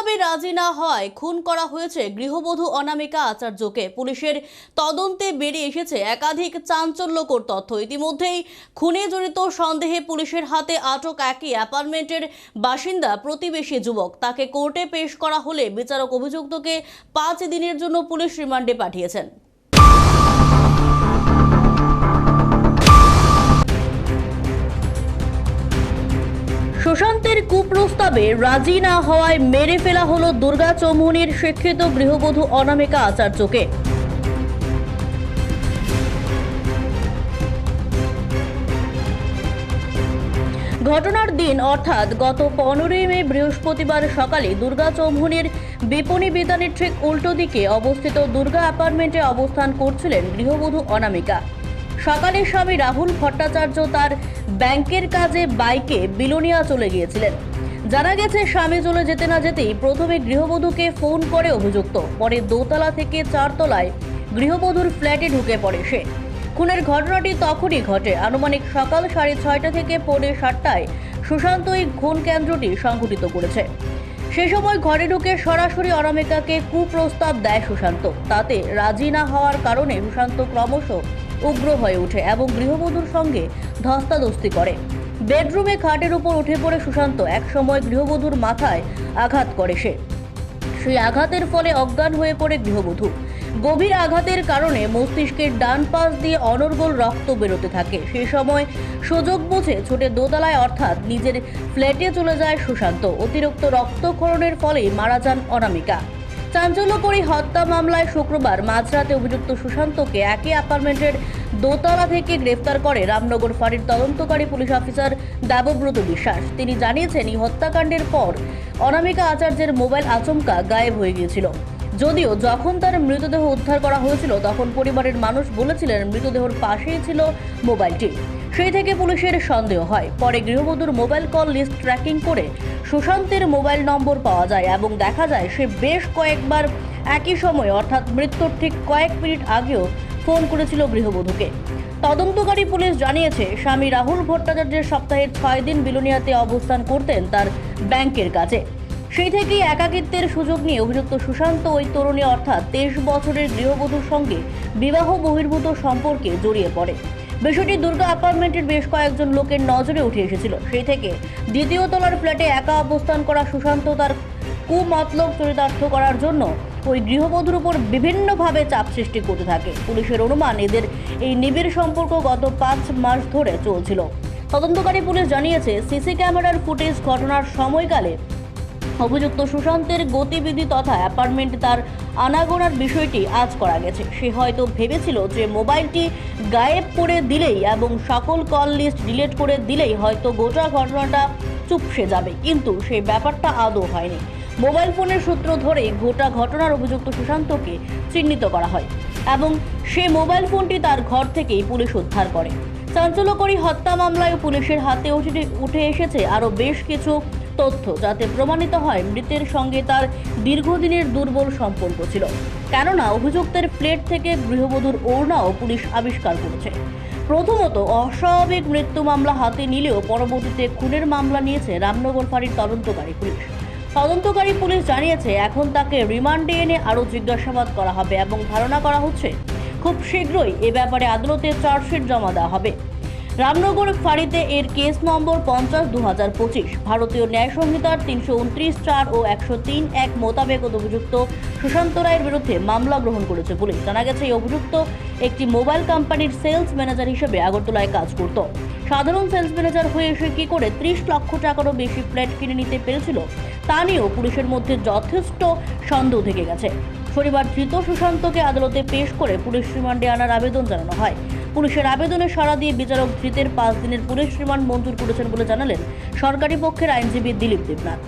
কুপ্রস্তাবে রাজি না হয়? খুন করা হয়েছে গৃহবধূ অনামিকা আচার্যকে। পুলিশের তদন্তে বেরিয়ে এসেছে একাধিক চাঞ্চল্যকর তথ্য। ইতিমধ্যেই খুনে জড়িত সন্দেহে পুলিশের হাতে আটক একই অ্যাপার্টমেন্টের বাসিন্দা প্রতিবেশী যুবক। তাকে কোর্টে পেশ করা হলে বিচারক অভিযুক্তকে পাঁচ দিনের জন্য পুলিশ রিমান্ডে পাঠিয়েছেন। সুশান্তের কুপ্রস্তাবে রাজি না হওয়ায় মেরে ফেলা হলো দুর্গা চৌমুহনির শিক্ষিত গৃহবধূ অনামিকা আচার্যকে। ঘটনার দিন, অর্থাৎ গত পনেরোই মে বৃহস্পতিবার সকালে দুর্গা চৌমুহনির বিপণী বিতানের ঠিক উল্টো দিকে অবস্থিত দুর্গা অ্যাপার্টমেন্টে অবস্থান করছিলেন গৃহবধূ অনামিকা। সকালে স্বামী রাহুল ভট্টাচার্য তার ব্যাংকের কাজে বাইকে বিলোনিয়া চলে গিয়েছিলেন। জানা গেছে, স্বামী চলে যেতে না যেতেই প্রথমে গৃহবধূকে ফোন করে অভিযুক্ত। পরে দোতলা থেকে চারতলায় গৃহবধূর ফ্ল্যাটে ঢুকে পড়ে সে। খুনের ঘটনাটি তখনই ঘটে। আনুমানিক সকাল সাড়ে ছয়টা থেকে পৌনে সাতটায় সুশান্ত এই খুন কেন্দ্রটি সংঘটিত করেছে। সে সময় ঘরে ঢুকে সরাসরি অনামিকাকে কুপ্রস্তাব দেয় সুশান্ত। তাতে রাজি না হওয়ার কারণে সুশান্ত ক্রমশ উগ্র হয়ে ওঠে এবং গৃহবধূর সঙ্গে ধস্তাধস্তি করে। বেডরুমে খাটের উপর উঠে পড়ে সুশান্ত। একসময় গৃহবধূর মাথায় আঘাত করে সে। সেই আঘাতের ফলে অজ্ঞান হয়ে পড়ে গৃহবধূ। গভীর আঘাতের কারণে মস্তিষ্কের ডান পাশ দিয়ে অনর্গল রক্ত বেরোতে থাকে। সেই সময় সুযোগ বুঝে ছুটে দোতলায় অর্থাৎ নিজের ফ্ল্যাটে চলে যায় সুশান্ত। অতিরিক্ত রক্তক্ষরণের ফলেই মারা যান অনামিকা। চাঞ্চল্যকরী হত্যা মামলায় শুক্রবার মাঝরাতে অভিযুক্ত সুশান্তকে একই অ্যাপার্টমেন্টের দোতলা থেকে গ্রেফতার করে রামনগর ফাঁড়ির তদন্তকারী পুলিশ অফিসার দেবব্রত বিশ্বাস। তিনি জানিয়েছেন, এই হত্যাকাণ্ডের পর অনামিকা আচার্যের মোবাইল আচমকা গায়েব হয়ে গিয়েছিল। যদিও যখন তার মৃতদেহ উদ্ধার করা হয়েছিল, তখন পরিবারের মানুষ বলেছিলেন মৃতদেহর পাশেই ছিল মোবাইলটি। সেই থেকে পুলিশের সন্দেহ হয়। পরে গৃহবধূর মোবাইল কল লিস্ট ট্র্যাকিং করে সুশান্তের মোবাইল নম্বর পাওয়া যায় এবং দেখা যায় সে বেশ কয়েকবার একই সময়, অর্থাৎ মৃত্যুর ঠিক কয়েক মিনিট আগেও ফোন করেছিল গৃহবধূকে। তদন্তকারী পুলিশ জানিয়েছে, স্বামী রাহুল ভট্টাচার্যের সপ্তাহের ছয় দিন বিলোনিয়াতে অবস্থান করতেন তার ব্যাংকের কাছে। সেই থেকেই একাকিত্বের সুযোগ নিয়ে অভিযুক্ত সুশান্ত ওই তরুণী, অর্থাৎ তেইশ বছরের গৃহবধূর সঙ্গে বিবাহ বহির্ভূত সম্পর্কে জড়িয়ে পড়ে। বিষয়টি দুর্গা অ্যাপার্টমেন্টের বেশ কয়েকজন লোকের নজরে উঠে এসেছিল। সেই থেকে দ্বিতীয় তলার ফ্ল্যাটে একা অবস্থান করা সুশান্ত তার কুমতলব চরিতার্থ করার জন্য ওই গৃহবধূর উপর বিভিন্নভাবে চাপ সৃষ্টি করতে থাকে। পুলিশের অনুমান, এদের এই নিবিড় সম্পর্ক গত পাঁচ মাস ধরে চলছিল। তদন্তকারী পুলিশ জানিয়েছে, সিসি ক্যামেরার ফুটেজ ঘটনার সময়কালে অভিযুক্ত সুশান্তের গতিবিধি তথা অ্যাপার্টমেন্ট তার আনাগোনার বিষয়টি আজ করা গেছে। সে হয়তো ভেবেছিল যে মোবাইলটি গায়েব করে দিলেই এবং সকল কল লিস্ট ডিলিট করে দিলেই হয়তো গোটা ঘটনাটা চুপসে যাবে, কিন্তু সেই ব্যাপারটা আদৌ হয়নি। মোবাইল ফোনের সূত্র ধরে গোটা ঘটনার অভিযুক্ত সুশান্তকে চিহ্নিত করা হয় এবং সে মোবাইল ফোনটি তার ঘর থেকেই পুলিশ উদ্ধার করে। চাঞ্চল্যকরী হত্যা মামলায় পুলিশের হাতে উঠে এসেছে আরও বেশ কিছু তথ্য যাতে প্রমাণিত হয় মৃতের সঙ্গে তার দীর্ঘদিনের দুর্বল সম্পর্ক ছিল। কেননা, অভিযুক্তের প্লেট থেকে গৃহবধূর ওড়নাও পুলিশ আবিষ্কার করেছে। প্রথমত, অস্বাভাবিক মৃত্যু মামলা হাতে নিলেও পরবর্তীতে খুনের মামলা নিয়েছে রামনগর ফাঁড়ির তদন্তকারী পুলিশ। তদন্তকারী পুলিশ জানিয়েছে, এখন তাকে রিমান্ডে এনে আরও জিজ্ঞাসাবাদ করা হবে এবং ধারণা করা হচ্ছে, খুব শীঘ্রই এ ব্যাপারে আদালতে চার্জশিট জমা দেওয়া হবে। রামনগর ফাঁড়িতে এর কেস নম্বর পঞ্চাশ দু হাজার পঁচিশ। ভারতীয় ন্যায় সংহিতার তিনশো উনত্রিশ চার ও একশো তিন এক মোতাবেক অভিযুক্ত সুশান্ত রায়ের বিরুদ্ধে মামলা গ্রহণ করেছে পুলিশ। জানা গেছে, এই অভিযুক্ত একটি মোবাইল কোম্পানির সেলস ম্যানেজার হিসেবে আগরতলায় কাজ করত। সাধারণ সেলস ম্যানেজার হয়ে এসে কি করে ত্রিশ লক্ষ টাকারও বেশি ফ্ল্যাট কিনে নিতে পেরেছিল, তা নিয়েও পুলিশের মধ্যে যথেষ্ট সন্দেহ থেকে গেছে। শনিবার ধৃত সুশান্তকে আদালতে পেশ করে পুলিশ রিমান্ডে আনার আবেদন জানানো হয়। পুলিশের আবেদনে সাড়া দিয়ে বিচারক ধৃতের পাঁচ দিনের পুলিশ রিমান্ড মঞ্জুর করেছেন বলে জানালেন সরকারি পক্ষের আইনজীবী দিলীপ দেবনাথ।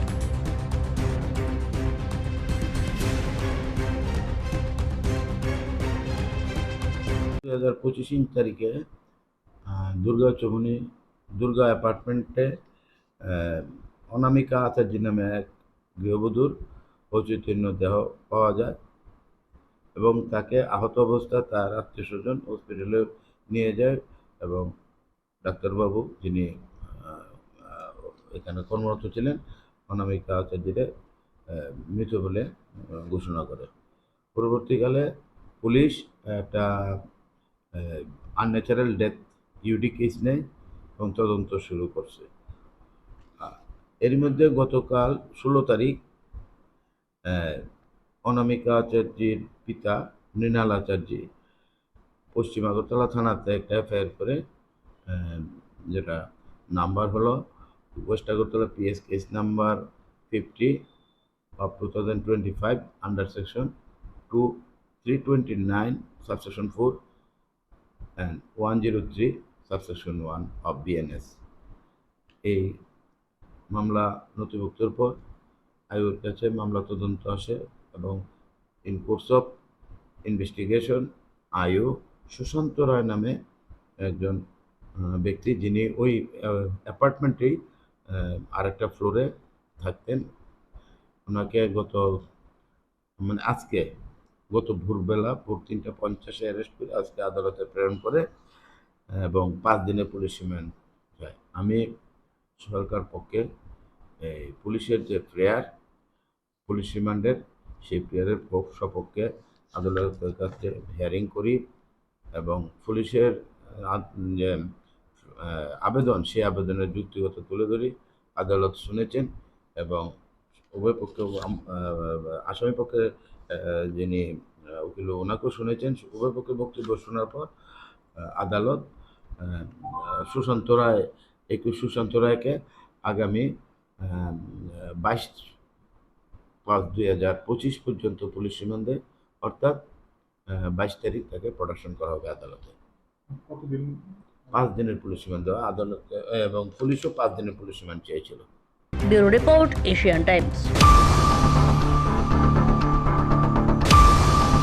দু হাজার পঁচিশ তারিখে দুর্গা চৌমনি দুর্গা অ্যাপার্টমেন্টে অনামিকা আচার্য নামে এক গৃহবধূর অচৈতন্য দেহ পাওয়া যায় এবং তাকে আহত অবস্থায় তার আত্মীয় স্বজন হসপিটালে নিয়ে যায় এবং ডাক্তারবাবু যিনি এখানে কর্মরত ছিলেন, অনামিকা আচার্যের মৃত বলে ঘোষণা করে। পরবর্তীকালে পুলিশ একটা আনন্যাচারাল ডেথ ইউডি কেস নেয় এবং তদন্ত শুরু করছে। এর মধ্যে গতকাল ষোলো তারিখ অনামিকা আচার্যের পিতা মৃণাল আচার্য পশ্চিম আগরতলা থানাতে একটা এফআইআর করে যেটা নাম্বার হলো west Agartala PS case number fifty of two thousand twenty five under section two three twenty nine subsection four and one zero three subsection one of BNS এই মামলা নথিভুক্তর পর আয়ুর কাছে মামলা তদন্ত আসে এবং ইন কোর্স অফ ইনভেস্টিগেশন আয়ু সুশান্ত রায় নামে একজন ব্যক্তি যিনি ওই অ্যাপার্টমেন্টেই আরেকটা ফ্লোরে থাকতেন। ওনাকে গত মানে আজকে, গত ভোরবেলা ভোর তিনটা পঞ্চাশে অ্যারেস্ট করে আজকে আদালতে প্রেরণ করে, এবং পাঁচ দিনে পুলিশ রিমান্ড যায়। আমি সরকার পক্ষে এই পুলিশের যে প্রেয়ার পুলিশ রিমান্ডের সেই প্রেয়ারের পক্ষ- সপক্ষে আদালতের কাছে হিয়ারিং করি। এবং পুলিশের যে আবেদন, সেই আবেদনের যুক্তিগত তুলে ধরি, আদালত শুনেছেন এবং উভয় পক্ষে আসামি পক্ষে যিনি উকিল ওনাকেও শুনেছেন, উভয় পক্ষে বক্তব্য শোনার পর আদালত সুশান্ত রায়, একুশ সুশান্ত রায়কে আগামী বাইশ পাঁচ দুই হাজার পঁচিশ পর্যন্ত পুলিশ রিমান্ডে, অর্থাৎ বাইশ তারিখ তাকে প্রোডাকশন করা হবে আদালতে। কতদিন? পাঁচ দিনের পুলিশ রিমান্ড দেওয়া আদালত এবং পুলিশও পাঁচ দিনের পুলিশ রিমান্ড চেয়েছিল। Bureau report Asian Times.